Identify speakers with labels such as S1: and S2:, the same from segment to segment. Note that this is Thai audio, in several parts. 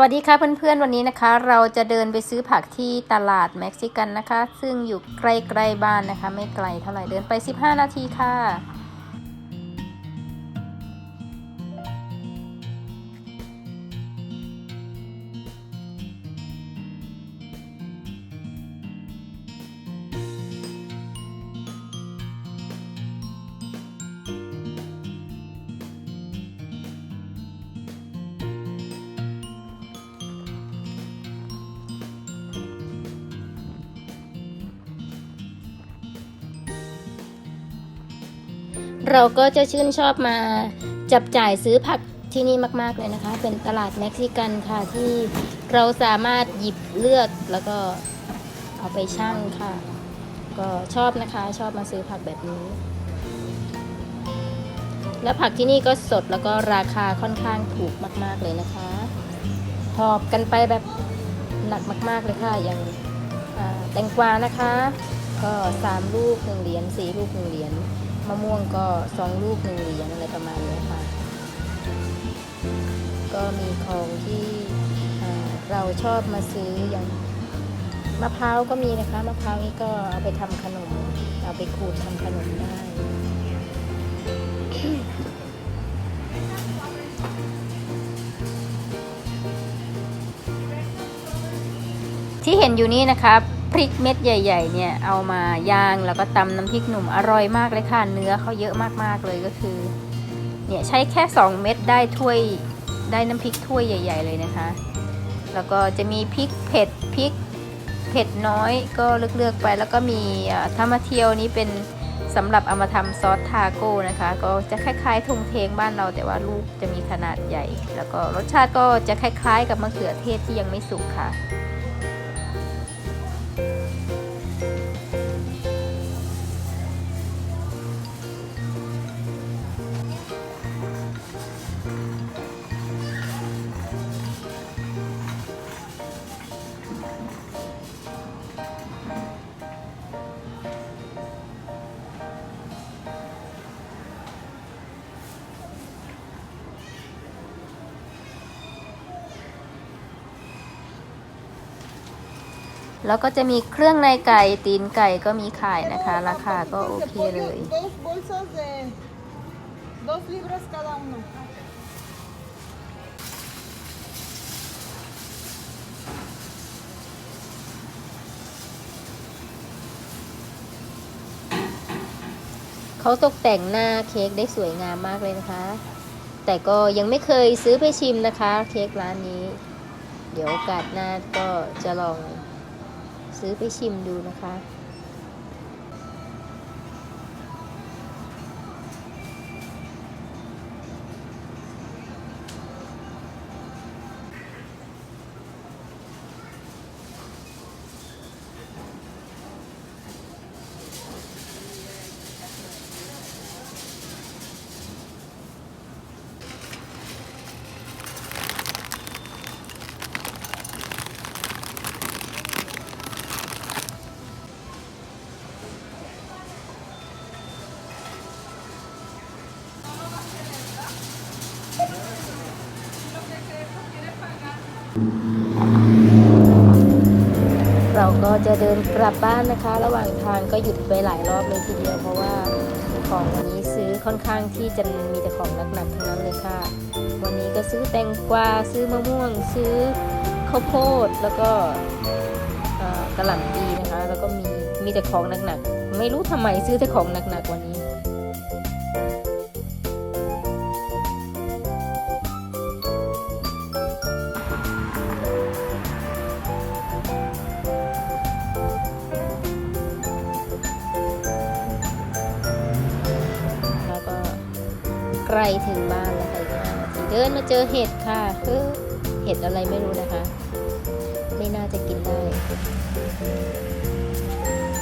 S1: วัสดีค่ะเพื่อนๆวันนี้นะคะ เราจะเดินไปซื้อผักที่ตลาดเม็กซิกันนะคะ ซึ่งอยู่ใกล้ๆบ้านนะคะ ไม่ไกลเท่าไหร่เดินไป 15 นาทีค่ะ เราก็จะชื่นชอบมาจับจ่ายซื้อผักที่นี่มาก ๆ เลยนะคะ เป็นตลาดเม็กซิกันค่ะที่เราสามารถหยิบเลือกแล้วก็เอาไปชั่งค่ะ ก็ชอบนะคะชอบมาซื้อผักแบบนี้ และผักที่นี่ก็สดแล้วก็ราคาค่อนข้างถูกมาก ๆ เลยนะคะหอบกันไปแบบหนักมาก ๆ เลยค่ะอย่างแตงกวานะคะ ก็สามลูกหนึ่งเหรียญสี่ลูกหนึ่งเหรียญ มะม่วงก็สองลูกหนึ่งเหรียญอะไรประมาณนี้ค่ะ ก็มีของที่เราชอบมาซื้ออย่างมะพร้าวก็มีนะคะมะพร้าวนี่ก็เอาไปทำขนม เอาไปขูดทำขนมได้ ที่เห็นอยู่นี่นะคะ พริกเม็ดใหญ่ ๆ เนี่ยเอามาย่างแล้วก็ตำน้ำพริกหนุ่มอร่อยมากเลยค่ะเนื้อเขาเยอะมากๆเลยก็คือเนี่ยใช้แค่ 2 เม็ดได้ถ้วยได้น้ำพริกถ้วยใหญ่ ๆ เลยนะคะ แล้วก็จะมีพริกเผ็ดพริกเผ็ดน้อยก็เลือกๆไปแล้วก็มีอ่ามาเทียวนี้เป็นสำหรับเอามาทำซอสทาโก้นะคะ ก็จะคล้ายๆทงเทงบ้านเราแต่ว่าลูกจะมีขนาดใหญ่ แล้วก็รสชาติก็จะคล้ายๆ กับมะเขือเทศที่ยังไม่สุกค่ะ แล้วก็จะมีเครื่องในไก่ตีนไก่ก็มีขายนะคะ ราคาก็โอเคเลยเขาตกแต่งหน้าเค้กได้สวยงามมากเลยนะคะ แต่ก็ยังไม่เคยซื้อไปชิมนะคะ เค้กร้านนี้ เดี๋ยวโอกาสหน้าก็จะลอง ซื้อไปชิมดูนะคะ เราก็จะเดินกลับบ้านนะคะ ระหว่างทางก็หยุดไปหลายรอบเลยทีเดียวเพราะว่าของวันนี้ซื้อค่อนข้างที่จะมีแต่ของหนักๆทั้งนั้นเลยค่ะ วันนี้ก็ซื้อแตงกวาซื้อมะม่วง ซื้อข้าวโพดแล้วก็กระหล่ำปีนะคะ แล้วก็มีมีแต่ของหนักๆไม่รู้ทำไมซื้อแต่ของหนักๆวันนี้ ล้ถึงบ้านแล้วค่ะเดินมาเจอเห็ดค่ะเออเห็ดอะไรไม่รู้นะคะ ไม่น่าจะกินได้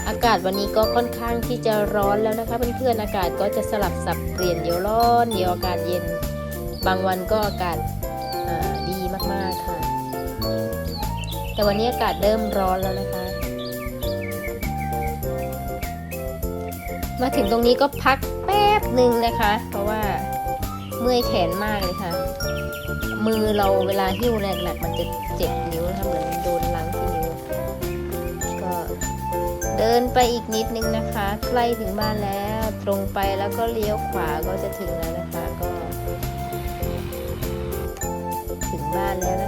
S1: อากาศวันนี้ก็ค่อนข้างที่จะร้อนแล้วนะคะเพื่อนๆอากาศก็จะสลับสับเปลี่ยนเดี๋ยวร้อนเดี๋ยวอากาศเย็น บางวันก็อากาศดีมากๆค่ะ แต่วันนี้อากาศเริ่มร้อนแล้วนะคะ มาถึงตรงนี้ก็พักแป๊บหนึ่งนะคะ เพราะว่า เมื่อยแขนมากเลยค่ะ มือเราเวลาหิ้วแหนักๆมันจะเจ็บนิ้วนะคะเหมือนโดนล้างที่นิ้ว ก็เดินไปอีกนิดนึงนะคะ ใกล้ถึงบ้านแล้ว ตรงไปแล้วก็เลี้ยวขวาก็จะถึงแล้วนะคะก็ ถึงบ้านแล้ว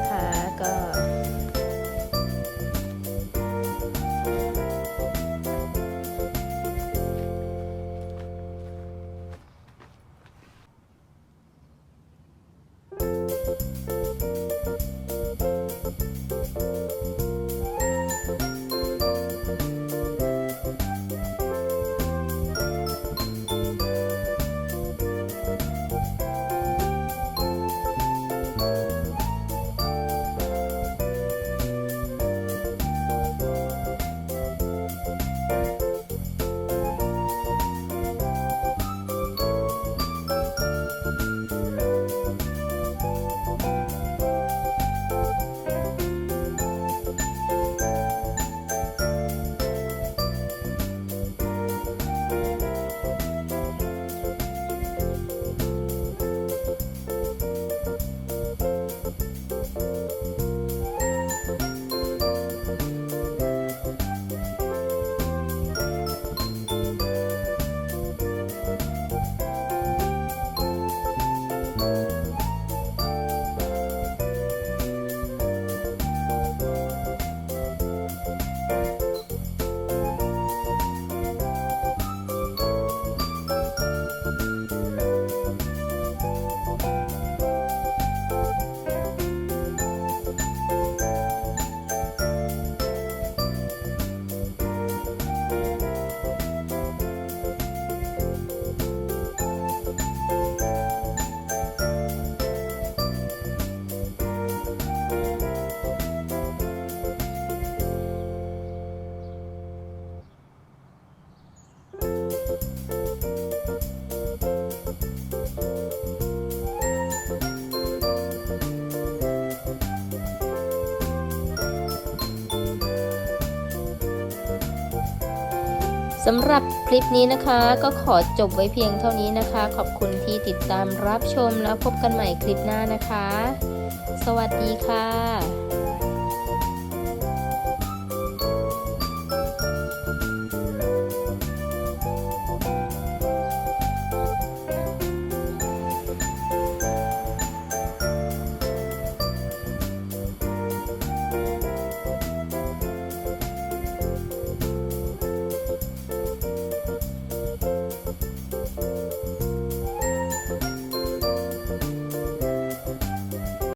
S1: สำหรับคลิปนี้นะคะ ก็ขอจบไว้เพียงเท่านี้นะคะ ขอบคุณที่ติดตามรับชมแล้วพบกันใหม่คลิปหน้านะคะ สวัสดีค่ะ